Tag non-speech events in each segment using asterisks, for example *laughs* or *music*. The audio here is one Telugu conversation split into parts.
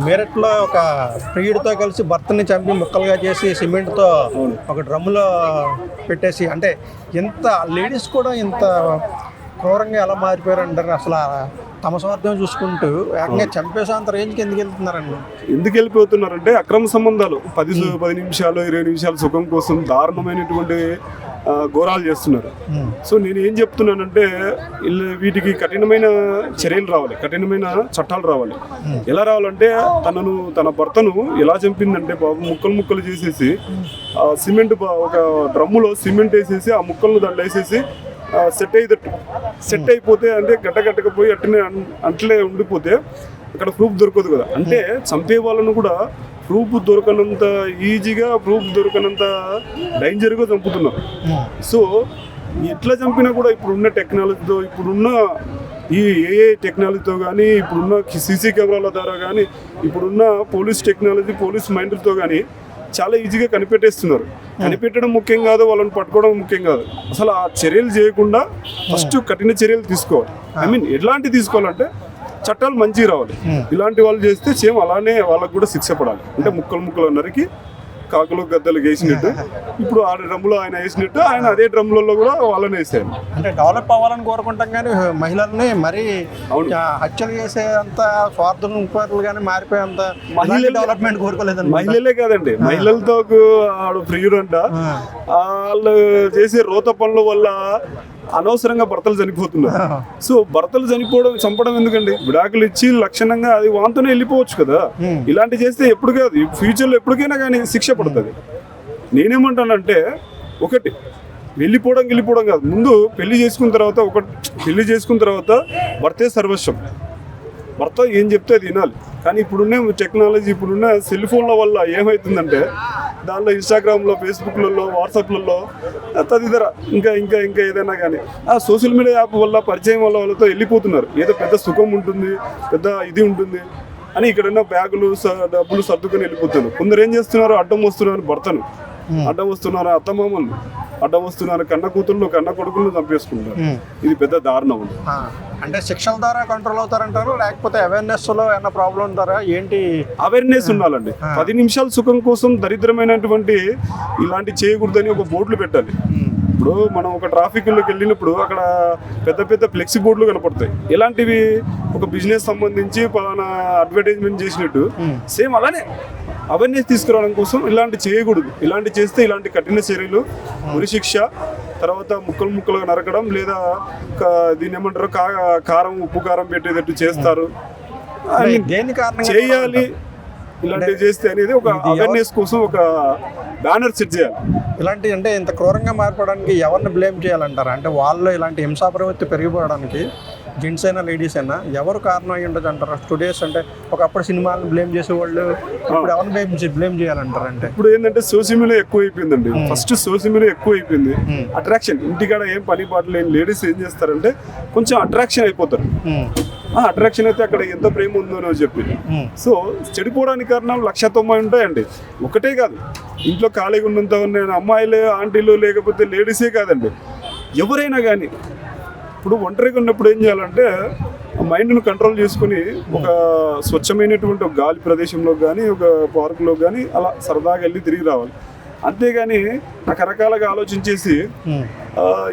మీరట్లో ఒక ప్రియుడితో కలిసి భర్తని చంపి ముక్కలుగా చేసి సిమెంట్తో ఒక డ్రమ్ములో పెట్టేసి అంటే ఇంత లేడీస్ కూడా ఇంత క్రూరంగా ఎలా మారిపోయారు అంటారు అసలు తమ స్వార్థం చూసుకుంటూ ఏకంగా చంపేసేంత రేంజ్కి ఎందుకు వెళ్తున్నారండి? ఎందుకు వెళ్ళిపోతున్నారంటే అక్రమ సంబంధాలు. పది పది నిమిషాలు ఇరవై నిమిషాల సుఖం కోసం దారుణమైనటువంటి ఘోరాలు చేస్తున్నారు. సో నేను ఏం చెప్తున్నానంటే వీటికి కఠినమైన చర్యలు రావాలి. కఠినమైన చట్టాలు రావాలి. ఎలా రావాలంటే తనను తన భర్తను ఎలా చంపిందంటే బాబు ముక్కలు ముక్కలు చేసేసి ఆ సిమెంట్ ఒక డ్రమ్ములో సిమెంట్ వేసేసి ఆ ముక్కలను దాంట్లో వేసేసి సెట్ అయ్యేటట్టు. సెట్ అయిపోతే అంటే గడ్డ గట్టకపోయి అట్లనే అన్- అట్లే ఉండిపోతే అక్కడ ప్రూఫ్ దొరకదు కదా. అంటే చంపే వాళ్ళను కూడా ప్రూఫ్ దొరకనంత ఈజీగా ప్రూఫ్ దొరకనంత డేంజర్గా చంపుతున్నారు. సో ఎట్లా చంపినా కూడా ఇప్పుడున్న టెక్నాలజీతో ఇప్పుడున్న ఈ ఏఏ టెక్నాలజీతో కానీ ఇప్పుడున్న సీసీ కెమెరాల ద్వారా కానీ ఇప్పుడున్న పోలీస్ టెక్నాలజీ పోలీస్ మైండ్లతో కానీ చాలా ఈజీగా కనిపెట్టేస్తున్నారు. కనిపెట్టడం ముఖ్యం కాదు వాళ్ళని పట్టుకోవడం ముఖ్యం కాదు. అసలు ఆ చర్యలు చేయకుండా ఫస్ట్ కఠిన చర్యలు తీసుకోవాలి. ఐ మీన్ ఎట్లాంటివి తీసుకోవాలంటే చట్టాలు మంచిగా రావాలి. ఇలాంటి వాళ్ళు చేస్తే సేమ్ అలానే వాళ్ళకు కూడా శిక్ష పడాలి. అంటే ముక్కలు ముక్కలు నరికి కాకులు గద్దలు వేసినట్టు. *laughs* ఇప్పుడు ఆ డ్రమ్లో ఆయన వేసినట్టు ఆయన అదే డ్రమ్లలో కూడా వాళ్ళని వేసారు అంటే డెవలప్ అవ్వాలని కోరుకుంటాం కానీ మహిళల్ని మరీ హత్యలు చేసేంత కానీ మారిపోయేంత మహిళలు- డెవలప్మెంట్ కోరుకోలేదండి. మహిళలే కాదండి. మహిళలతో ఆడు ప్రియుడు అంట. వాళ్ళు చేసే రోత పనుల వల్ల అనవసరంగా భర్తలు చనిపోతున్నారు. సో భర్తలు చనిపోవడం చంపడం ఎందుకండి? విడాకులు ఇచ్చి లక్షణంగా అది వాంతోనే వెళ్ళిపోవచ్చు కదా. ఇలాంటి చేస్తే ఎప్పుడు కాదు. ఫ్యూచర్లో ఎప్పటికైనా కానీ శిక్ష పడుతుంది. నేనేమంటానంటే ఒకటి వెళ్ళిపోవడం వెళ్ళిపోవడం కాదు. ముందు పెళ్ళి చేసుకున్న తర్వాత ఒక పెళ్ళి చేసుకున్న తర్వాత భర్తే సర్వస్వం. భర్త ఏం చెప్తే అది వినాలి. కానీ ఇప్పుడున్న టెక్నాలజీ ఇప్పుడున్న సెల్ ఫోన్ల వల్ల ఏమవుతుందంటే దానిలో ఇన్స్టాగ్రామ్లో ఫేస్బుక్లలో వాట్సాప్లలో తదితర ఇంకా ఇంకా ఇంకా ఏదైనా కానీ. ఆ సోషల్ మీడియా యాప్ వల్ల పరిచయం వల్ల వాళ్ళతో వెళ్ళిపోతున్నారు. ఏదో పెద్ద సుఖం ఉంటుంది పెద్ద ఇది ఉంటుంది అని ఇక్కడున్న బ్యాగులు స- డబ్బులు సర్దుకొని వెళ్ళిపోతున్నారు. కొందరు ఏం చేస్తున్నారు? అడ్డం వస్తున్నారు భర్తను. అడ్డం వస్తున్నారు అత్తమామలు అడ్డం వస్తున్నారు కన్న కూతుళ్ళు కన్న కొడుకులను చంపేసుకుంటారు. ఇది పెద్ద దారుణం. అంటే శిక్షల ద్వారా కంట్రోల్ అవుతారంటారు? లేకపోతే అవేర్నెస్లో ఏమైనా ప్రాబ్లం ద్వారా ఏంటి? అవేర్నెస్ ఉండాలండి. పది నిమిషాల సుఖం కోసం దరిద్రమైనటువంటి ఇలాంటి చేయకూడదని ఒక బోర్డులు పెట్టాలి. ఇప్పుడు మనం ఒక ట్రాఫిక్లోకి వెళ్ళినప్పుడు అక్కడ పెద్ద పెద్ద ఫ్లెక్సీ బోర్డులు కనపడతాయి. ఇలాంటివి ఒక బిజినెస్ సంబంధించి పలానా అడ్వర్టైజ్మెంట్ చేసినట్టు సేమ్ అలానే. అవేర్నెస్ తీసుకురావడం కోసం ఇలాంటి చేయకూడదు. ఇలాంటి చేస్తే ఇలాంటి కఠిన చర్యలు ఉరి శిక్ష తర్వాత ముక్కలు ముక్కలుగా నరకడం లేదా దీన్ని ఏమంటారు? కారం ఉప్పు కారం పెట్టేటట్టు చేస్తారు. దేని కారణంగా చేయాలి. ఇలాంటివి చేస్తే అనేది ఒక అవేర్నెస్ కోసం ఒక బ్యానర్ సెట్ చేయాలి. ఇలాంటి అంటే ఇంత క్రూరంగా మారిపోవడానికి ఎవరిని బ్లేమ్ చేయాలంటారు? అంటే వాళ్ళు ఇలాంటి హింసా ప్రవృత్తి పెరిగిపోవడానికి జెంట్స్ అయినా లేడీస్ అయినా ఎవరు కారణం అయ్యి ఉండదు అంటారు. టుడేస్ అంటే ఒకప్పుడు సినిమాలను బ్లేమ్ చేసేవాళ్ళు ఇప్పుడు ఎవరిని బ్లేమ్ బ్లేమ్ చేయాలంటారు అంటే? ఇప్పుడు ఏంటంటే సోషల్ మీడియా ఎక్కువ అయిపోయిందండి ఫస్ట్ సోషల్ మీడియా ఎక్కువ అయిపోయింది అట్రాక్షన్ ఇంటికాడ ఏం పని పాటలు లేని లేడీస్ ఏం చేస్తారంటే కొంచెం అట్రాక్షన్ అయిపోతారు. ఆ అట్రాక్షన్ అయితే అక్కడ ఎంత ప్రేమ ఉందో అని చెప్పి. సో చెడిపోవడానికి కారణం లక్ష తొంభై ఉంటాయండి. ఒకటే కాదు. ఇంట్లో ఖాళీగా ఉన్నంత ఉన్న అమ్మాయిలు ఆంటీలు లేకపోతే లేడీసే కాదండి. ఎవరైనా కానీ ఇప్పుడు ఒంటరిగా ఉన్నప్పుడు ఏం చేయాలంటే మైండ్ను కంట్రోల్ చేసుకుని ఒక స్వచ్ఛమైనటువంటి ఒక గాలి ప్రదేశంలో కానీ ఒక పార్కులో కానీ అలా సరదాగా వెళ్ళి తిరిగి రావాలి. అంతేగాని రకరకాలుగా ఆలోచించేసి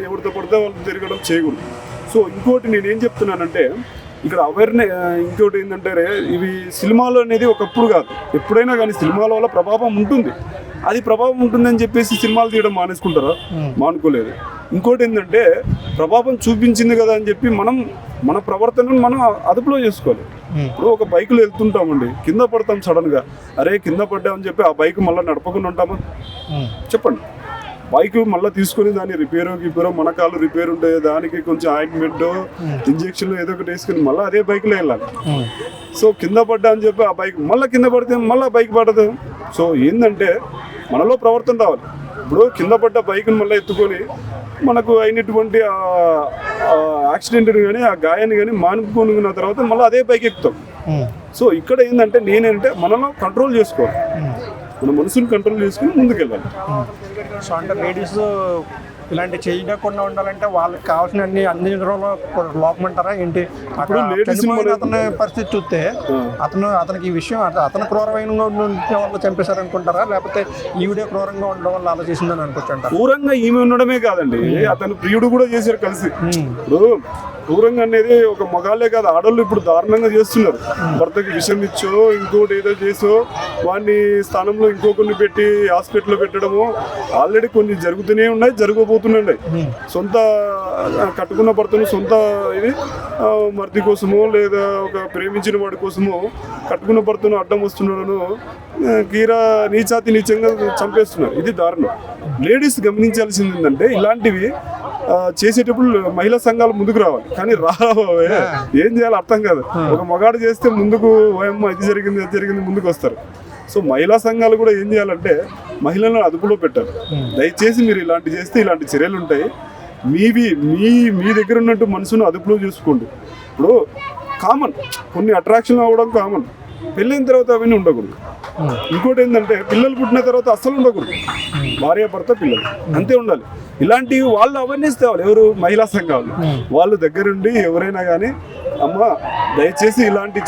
ఎవరితో పడితే వాళ్ళు తిరగడం చేయకూడదు. సో ఇంకోటి నేను ఏం చెప్తున్నానంటే ఇక్కడ అవేర్నెస్ ఇంకోటి ఏంటంటే ఇవి సినిమాలు అనేది ఒకప్పుడు కాదు. ఎప్పుడైనా కానీ సినిమాల వల్ల ప్రభావం ఉంటుంది. అది ప్రభావం ఉంటుందని చెప్పేసి సినిమాలు తీయడం మానేసుకుంటారా? మానుకోలేదు. ఇంకోటి ఏంటంటే ప్రభావం చూపించింది కదా అని చెప్పి మనం మన ప్రవర్తనను మనం అదుపులో చేసుకోవాలి. ఇప్పుడు ఒక బైక్లో వెళ్తుంటామండి కింద పడతాం సడన్గా. అరే కింద పడ్డామని చెప్పి ఆ బైక్ మళ్ళీ నడపకుండా ఉంటామా? చెప్పండి. బైక్ మళ్ళీ తీసుకొని దాన్ని రిపేర్ గిపేరో మన కాళ్ళు రిపేర్ ఉంటే దానికి కొంచెం ఆయింట్మెంట్ ఇంజెక్షన్ ఏదో ఒకటి వేసుకుని మళ్ళీ అదే బైక్లో వెళ్ళాలి. సో కింద పడ్డా అని చెప్పి ఆ బైక్ మళ్ళీ కింద పడితే మళ్ళీ బైక్ పడదు. సో ఏంటంటే మనలో ప్రవర్తన రావాలి. ఇప్పుడు కింద పడ్డ బైక్ని మళ్ళీ ఎత్తుకొని మనకు అయినటువంటి యాక్సిడెంట్ కానీ ఆ గాయాన్ని కానీ మానుకున్న తర్వాత మళ్ళీ అదే బైక్ ఎక్కుతాం. సో ఇక్కడ ఏంటంటే నేనేంటే మనలో కంట్రోల్ చేసుకోవాలి. మన మనసుని కంట్రోల్ చేసుకుని ముందుకెళ్ళాలి. సో అంటే లేడీస్ ఇలాంటి చేయకుండా ఉండాలంటే వాళ్ళకి కావాల్సిన అన్ని అందించడంలో లోపం అంటారా ఏంటి అక్కడ అతని పరిస్థితి చూస్తే అతను అతనికి ఈ విషయం అత- అతను క్రూరమైన వాళ్ళు చంపేశారు అనుకుంటారా లేకపోతే ఈవిడే క్రూరంగా ఉండడం వల్ల అలా చేసిందని అనుకోవచ్చు అంటారా క్రూరంగా ఈమె ఉండడమే కాదండి. అతను ప్రియుడు కూడా చేశారు కలిసి. ఇప్పుడు క్రూరంగా అనేది ఒక మగాళ్ళే కాదు ఆడవాళ్ళు ఇప్పుడు దారుణంగా చేస్తున్నారు. భర్తకి విషం ఇచ్చో ఇంకోటి ఏదో చేసో వాడిని స్థానంలో ఇంకొకరిని పెట్టి హాస్పిటల్లో పెట్టడము ఆల్రెడీ కొన్ని జరుగుతూనే ఉన్నాయి జరగబోతున్నాయి. సొంత కట్టుకున్న భర్తను సొంత ఇది మర్ది కోసమో లేదా ఒక ప్రేమించిన వాడి కోసమో కట్టుకున్న భర్తను అడ్డం వస్తున్నాడను కీరా నీచాతి నీచంగా చంపేస్తున్నారు. ఇది దారుణం. లేడీస్ గమనించాల్సింది ఏంటంటే ఇలాంటివి చేసేటప్పుడు మహిళా సంఘాలు ముందుకు రావాలి. కానీ రావే ఏం చేయాలో అర్థం కాదు. ఒక మగాడు చేస్తే ముందుకు ఓయమ్మ ఇది జరిగింది అది జరిగింది ముందుకు వస్తారు. సో మహిళా సంఘాలు కూడా ఏం చేయాలంటే మహిళలను అదుపులో పెట్టాలి. దయచేసి మీరు ఇలాంటి చేస్తే ఇలాంటి చర్యలు ఉంటాయి. మీవి మీ మీ దగ్గర ఉన్నట్టు మనసును అదుపులో చూసుకోండి. ఇప్పుడు కామన్ కొన్ని అట్రాక్షన్ అవ్వడం కామన్ పెళ్ళైన తర్వాత అవన్నీ ఉండకూడదు. ఇంకోటి ఏంటంటే పిల్లలు పుట్టిన తర్వాత అస్సలు ఉండకూడదు. భార్య భర్త పిల్లలు. అంతే ఉండాలి. ఇలాంటివి వాళ్ళు అవేర్నెస్ తేవాలి. ఎవరు? మహిళా సంఘాలు. వాళ్ళు దగ్గరుండి ఎవరైనా కానీ అమ్మ దయచేసి ఇలాంటి